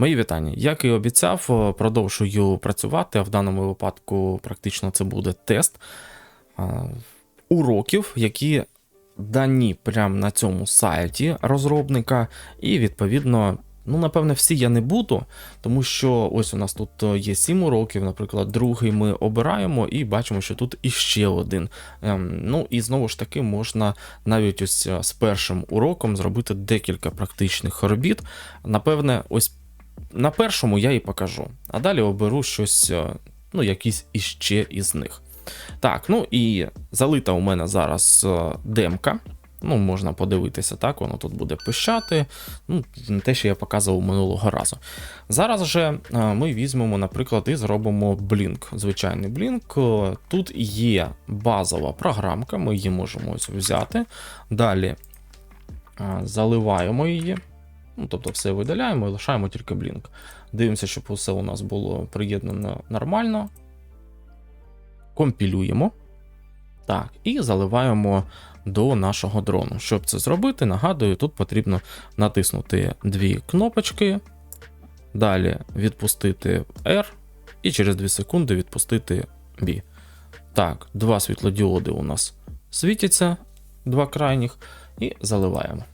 Мої вітання. Як і обіцяв, е, продовжую працювати, а в даному випадку практично це буде тест а, уроків, які дані прямо на цьому сайті розробника, і відповідно. Ну, напевне, всі я не буду, тому що ось у нас тут е, є 7 уроків, наприклад, другий ми обираємо і бачимо, що тут іще один. Ем, ну і знову ж таки можна навіть ось е, з першим уроком зробити декілька практичних робіт. Напевне, ось на першому я і покажу, а далі оберу щось, е, ну, якісь іще із них. Так, ну і залита у мене зараз е, демка. Ну, можна подивитися, так, воно тут буде пищати. Ну, те, що я показував минулого разу. Зараз же е, ми візьмемо, наприклад, і зробимо блінк. Звичайний блінк. Тут є базова програмка, ми її можемо ось взяти. Далі заливаємо її. Ну, тобто все видаляємо і лишаємо тільки блінк. Дивимося, щоб усе у нас було приєднано нормально. Компілюємо. Так, і заливаємо до нашого дрону. Щоб це зробити, нагадую, тут потрібно натиснути дві кнопочки, далі відпустити R, і через 2 секунди відпустити B. Так, два світлодіоди у нас світяться, два крайніх, і заливаємо.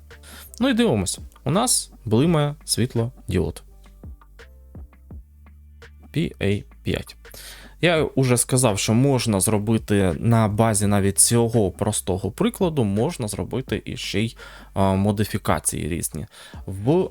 Ну і дивимося. У нас блимає світлодіод. PA5. Я вже сказав, що можна зробити на базі навіть цього простого прикладу, можна зробити і ще й модифікації різні. В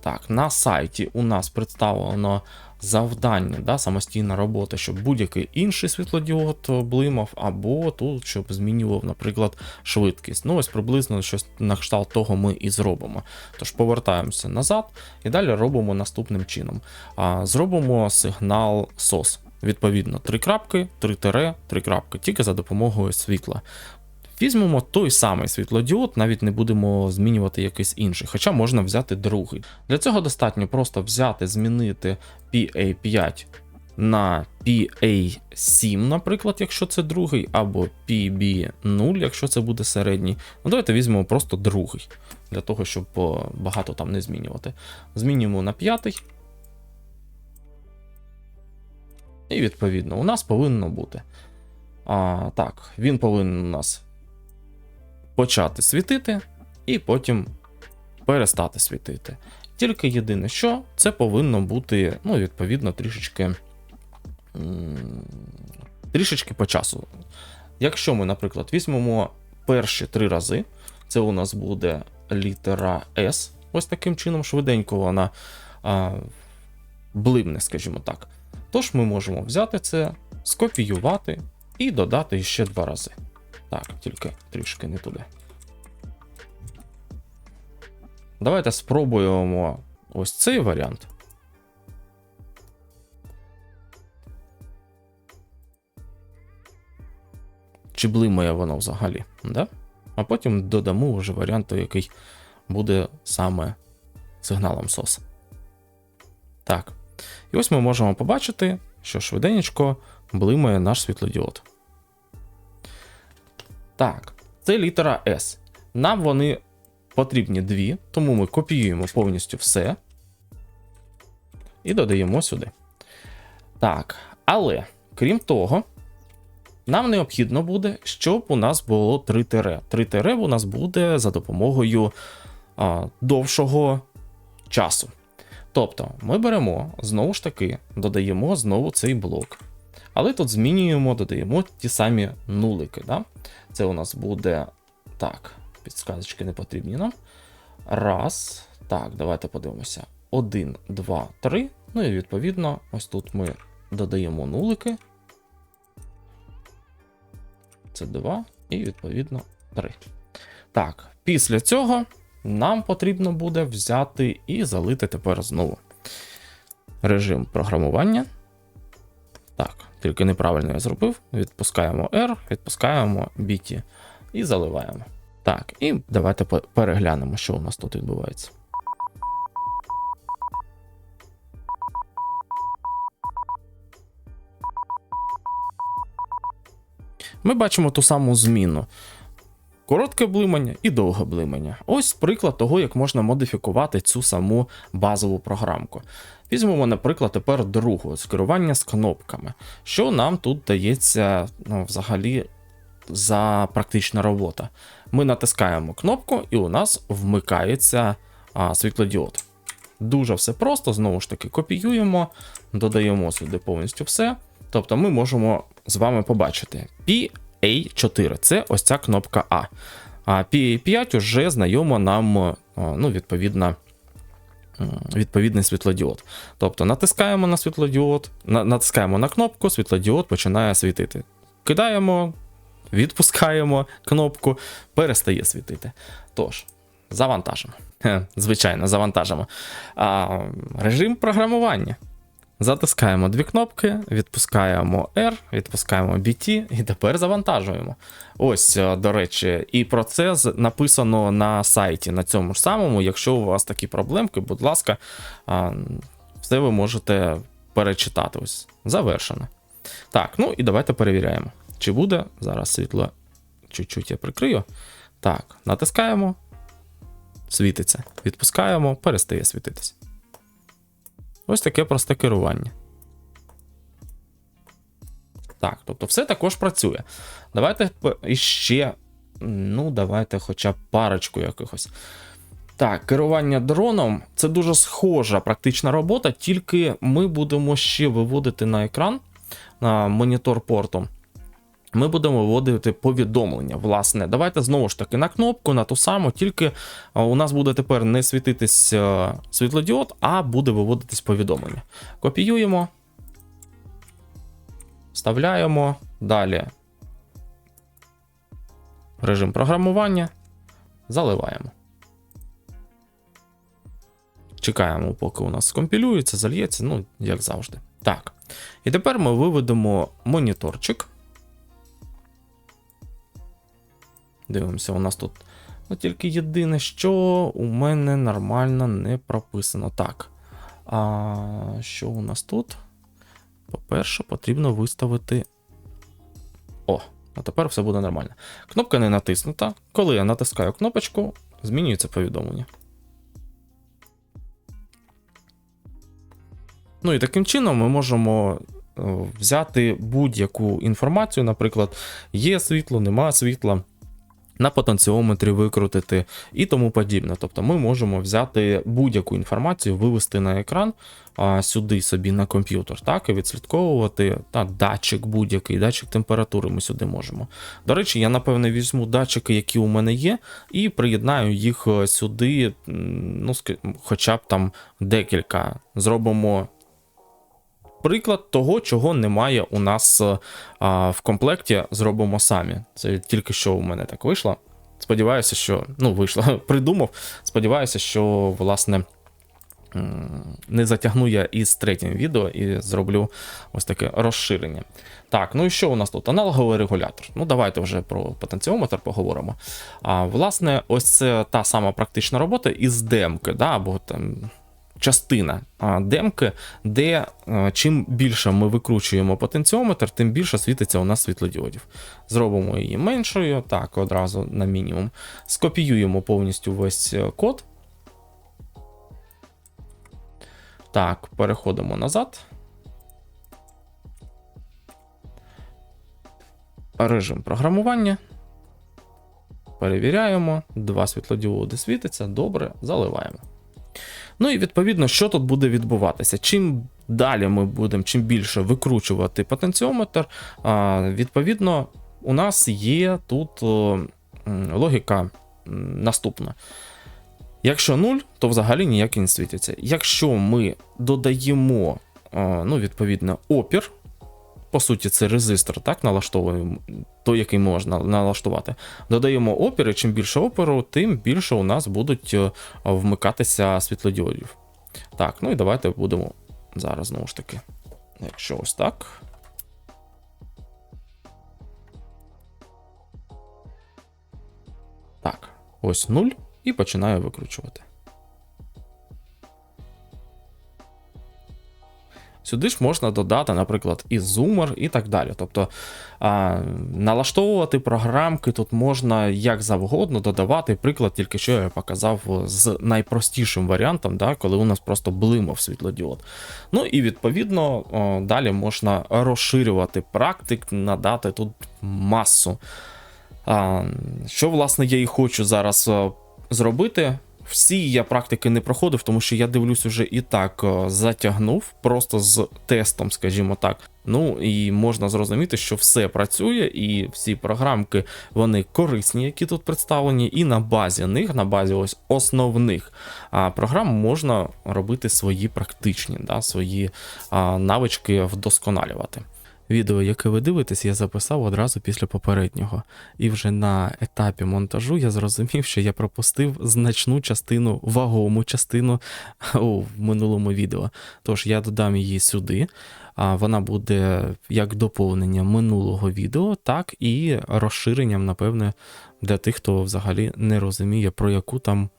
так, на сайті у нас представлено завдання, да, самостійна робота, щоб будь-який інший світлодіод блимав, або тут, щоб змінював, наприклад, швидкість. Ну, ось приблизно щось на кшталт того ми і зробимо. Тож повертаємося назад і далі робимо наступним чином. А, Зробимо сигнал SOS. Відповідно, три крапки, три тире, три крапки, тільки за допомогою світла. Візьмемо той самий світлодіод, навіть не будемо змінювати якийсь інший, хоча можна взяти другий. Для цього достатньо просто взяти, змінити PA5 на PA7, наприклад, якщо це другий, або PB0, якщо це буде середній. Ну, давайте візьмемо просто другий, для того, щоб багато там не змінювати. Змінюємо на п'ятий. І відповідно, у нас повинно бути. А, Так, він повинен у нас почати світити, і потім перестати світити. Тільки єдине, що це повинно бути, ну, відповідно, трішечки трішечки по часу. Якщо ми, наприклад, візьмемо перші три рази, це у нас буде літера S. Ось таким чином, швиденько вона а, блимне, скажімо так. Тож ми можемо взяти це, скопіювати і додати ще два рази. Так, тільки трішки не туди. Давайте спробуємо ось цей варіант. Чи блимає воно взагалі? Да? А потім додамо вже варіант, який буде саме сигналом SOS. Так. І ось ми можемо побачити, що швиденько блимає наш світлодіод. Так, це літера S. Нам вони потрібні дві, тому ми копіюємо повністю все і додаємо сюди. Так, але крім того, нам необхідно буде, щоб у нас було 3 тире. 3 тире у нас буде за допомогою а, довшого часу. Тобто, ми беремо, знову ж таки, додаємо знову цей блок. Але тут змінюємо, додаємо ті самі нулики. Да? Це у нас буде. Так, підсказочки не потрібні нам. Раз. Так, давайте подивимося. Один, два, три. Ну і відповідно, ось тут ми додаємо нулики. Це 2, і відповідно 3. Так, після цього нам потрібно буде взяти і залити тепер знову режим програмування. Так, тільки неправильно я зробив. Відпускаємо R, відпускаємо BT і заливаємо. Так, і давайте переглянемо, що у нас тут відбувається. Ми бачимо ту саму зміну. Коротке блимання і довге блимання. Ось приклад того, як можна модифікувати цю саму базову програмку. Візьмемо, наприклад, тепер другу з керування з кнопками. Що нам тут дається ну, взагалі за практична робота? Ми натискаємо кнопку, і у нас вмикається а, світлодіод. Дуже все просто, знову ж таки, копіюємо, додаємо сюди повністю все. Тобто ми можемо з вами побачити PA4 це ось ця кнопка А. А PA5 вже знайомо нам, ну, відповідно, відповідний світлодіод. Тобто натискаємо на світлодіод, натискаємо на кнопку, світлодіод починає світити. Кидаємо, відпускаємо кнопку, перестає світити. Тож, завантажимо. Звичайно, завантажимо. А, Режим програмування. Затискаємо дві кнопки, відпускаємо R, відпускаємо BT і тепер завантажуємо. Ось, е, до речі, і про це написано на сайті на цьому ж самому. Якщо у вас такі проблемки, будь ласка, все ви можете перечитати. Ось, завершено. Так, ну і давайте перевіряємо, чи буде зараз світло. Чуть-чуть я прикрию. Так, натискаємо, світиться. Відпускаємо, перестає світитись. Ось таке просте керування. Так, тобто все також працює. Давайте іще. Ну, давайте хоча б парочку якихось. Так, керування дроном це дуже схожа практична робота, тільки ми будемо ще виводити на екран на монітор порту ми будемо вводити повідомлення. Власне, давайте знову ж таки на кнопку, на ту саму, тільки у нас буде тепер не світитись е, світлодіод, а буде виводитись повідомлення. Копіюємо, вставляємо далі. Режим програмування. Заливаємо. Чекаємо, поки у нас скомпілюється, зальється, ну, як завжди. Так. І тепер ми виведемо моніторчик. Дивимося, у нас тут. Ну, тільки єдине, що у мене нормально не прописано. Так. А що у нас тут? По-перше, потрібно виставити. О, а тепер все буде нормально. Кнопка не натиснута. Коли я натискаю кнопочку, змінюється повідомлення. Ну і таким чином ми можемо е, взяти будь-яку інформацію, наприклад, є світло, нема світла на потенціометрі викрутити і тому подібне. Тобто ми можемо взяти будь-яку інформацію, вивести на екран а, сюди собі на комп'ютер, так, і відслідковувати та датчик будь-який, датчик температури ми сюди можемо. До речі, я напевне візьму датчики, які у мене є, і приєднаю їх е, сюди, ну, хоча б там декілька. Зробимо приклад того, чого немає у нас е, а, в комплекті, зробимо самі. Це тільки що у мене так вийшло. Сподіваюся, що ну, вийшло, придумав. Сподіваюся, що, власне. Не затягну я із третім відео і зроблю ось таке розширення. Так, ну і що у нас тут? Аналоговий регулятор. Ну, давайте вже про потенціометр поговоримо. А, Власне, ось це та сама практична робота із демки, да, або там частина демки, де чим більше ми викручуємо потенціометр, тим більше світиться у нас світлодіодів. Зробимо її меншою, так, одразу на мінімум. Скопіюємо повністю весь е, код. Так, переходимо назад. Режим програмування. Перевіряємо. Два світлодіоди світиться. Добре, заливаємо. Ну і відповідно, що тут буде відбуватися? Чим далі ми будемо чим більше викручувати потенціометр, відповідно, у нас є тут логіка наступна. Якщо 0, то взагалі ніяк не світиться. Якщо ми додаємо ну, відповідно, опір, по суті, це резистор, так, налаштовуємо, той, який можна налаштувати. Додаємо опір, і чим більше опору, тим більше у нас будуть е, вмикатися світлодіодів. Так, ну і давайте будемо зараз знову ж таки. Якщо ось так. Так, ось 0 і починаю викручувати. Сюди ж можна додати, наприклад, і зумер, і так далі. Тобто а, налаштовувати програмки тут можна як завгодно додавати. Приклад, тільки що я показав з найпростішим варіантом, да, коли у нас просто блимав світлодіод. Ну і відповідно далі можна розширювати практик, надати тут масу. А, Що, власне, я і хочу зараз зробити. Всі я практики не проходив, тому що я дивлюсь, уже і так затягнув, просто з тестом, скажімо так. Ну і можна зрозуміти, що все працює, і всі програмки вони корисні, які тут представлені, і на базі них, на базі ось основних а, програм можна робити свої практичні, да, свої а, навички вдосконалювати. Відео, яке ви дивитесь, я записав одразу після попереднього, і вже на етапі монтажу я зрозумів, що я пропустив значну частину, вагому частину у минулому відео. Тож я додам її сюди. А вона буде як доповнення минулого відео, так і розширенням, напевне, для тих, хто взагалі не розуміє, про яку там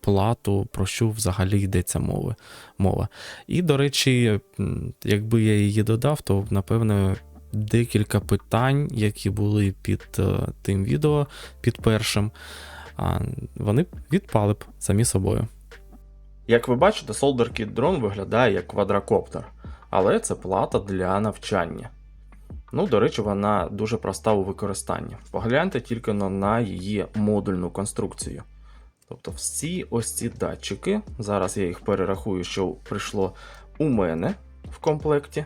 плату, про що взагалі йдеться мови, мова. І, до речі, якби я її додав, то напевне. Декілька питань, які були під е, тим відео, під першим, вони відпали б самі собою. Як ви бачите, SolderKit Drone виглядає як квадрокоптер, але це плата для навчання. Ну, до речі, вона дуже проста у використанні. Погляньте тільки на її модульну конструкцію. Тобто, всі ось ці датчики, зараз я їх перерахую, що прийшло у мене в комплекті.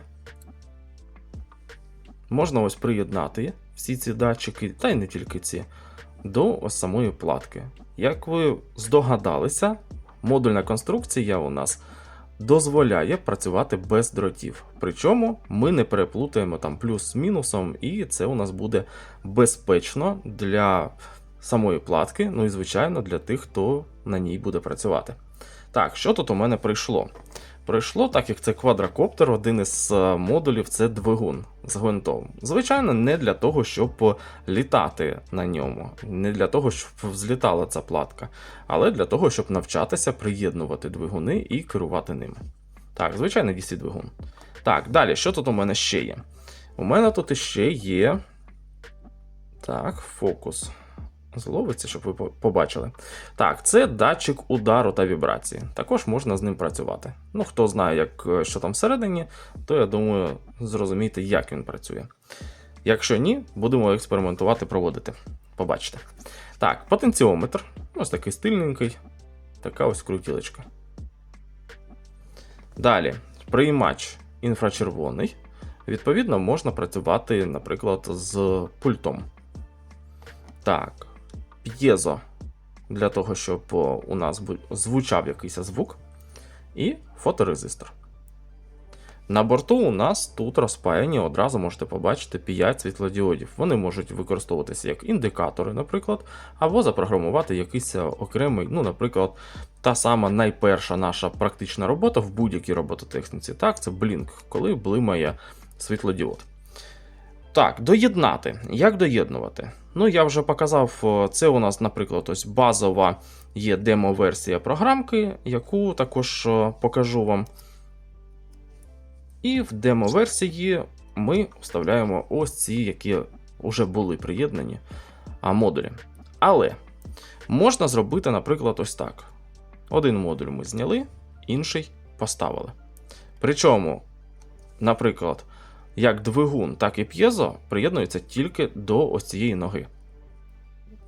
Можна ось приєднати всі ці датчики, та й не тільки ці, до ось самої платки. Як ви здогадалися, модульна конструкція у нас дозволяє працювати без дротів. Причому ми не переплутаємо там плюс з мінусом, і це у нас буде безпечно для самої платки, ну і звичайно для тих, хто на ній буде працювати. Так, що тут у мене прийшло? Прийшло, так як це квадрокоптер, один із е, модулів це двигун з гвинтом. Звичайно, не для того, щоб літати на ньому, не для того, щоб взлітала ця платка, але для того, щоб навчатися приєднувати двигуни і керувати ними. Так, звичайно, DC двигун. Так, далі, що тут у мене ще є? У мене тут іще є. Так, фокус зловиться, щоб ви побачили. Так, це датчик удару та вібрації. Також можна з ним працювати. Ну, хто знає, як, е, що там всередині, то я думаю, зрозумієте, як він працює. Якщо ні, будемо експериментувати, проводити. Побачите. Так, потенціометр. Ось такий стильненький. Така ось крутілочка. Далі, приймач інфрачервоний. Відповідно, можна працювати, наприклад, з пультом. Так, п'єзо для того, щоб у нас звучав якийсь звук, і фоторезистор. На борту у нас тут розпаяні, одразу можете побачити 5 світлодіодів. Вони можуть використовуватися як індикатори, наприклад, або запрограмувати якийсь окремий, ну, наприклад, та сама найперша наша практична робота в будь-якій робототехніці. Так, це блінк, коли блимає світлодіод. Так, доєднати. Як доєднувати? Ну, я вже показав, це у нас, наприклад, ось базова є демо-версія програмки, яку також покажу вам. І в демо-версії ми вставляємо ось ці, які вже були приєднані модулі. Але можна зробити, наприклад, ось так. Один модуль ми зняли, інший поставили. Причому, наприклад, як двигун, так і п'єзо приєднуються тільки до ось цієї ноги.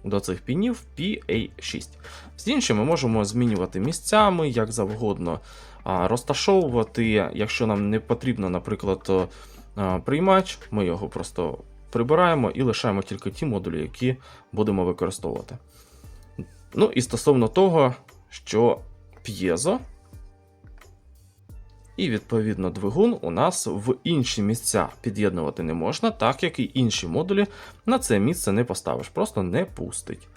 До цих пінів PA6. Всі інші ми можемо змінювати місцями, як завгодно, розташовувати. Якщо нам не потрібно, наприклад, приймач, ми його просто прибираємо і лишаємо тільки ті модулі, які будемо використовувати. Ну і стосовно того, що п'єзо і, відповідно, двигун у нас в інші місця під'єднувати не можна, так як і інші модулі на це місце не поставиш, просто не пустить.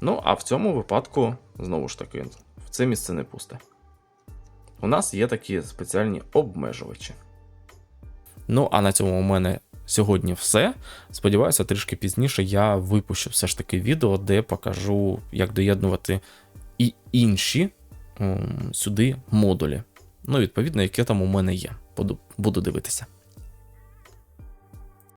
Ну, а в цьому випадку, знову ж таки, в це місце не пусте. У нас є такі спеціальні обмежувачі. Ну, а на цьому у мене сьогодні все. Сподіваюся, трішки пізніше я випущу все ж таки відео, де покажу, як доєднувати і інші сюди модулі. Ну, відповідно, яке там у мене є. буду, дивитися.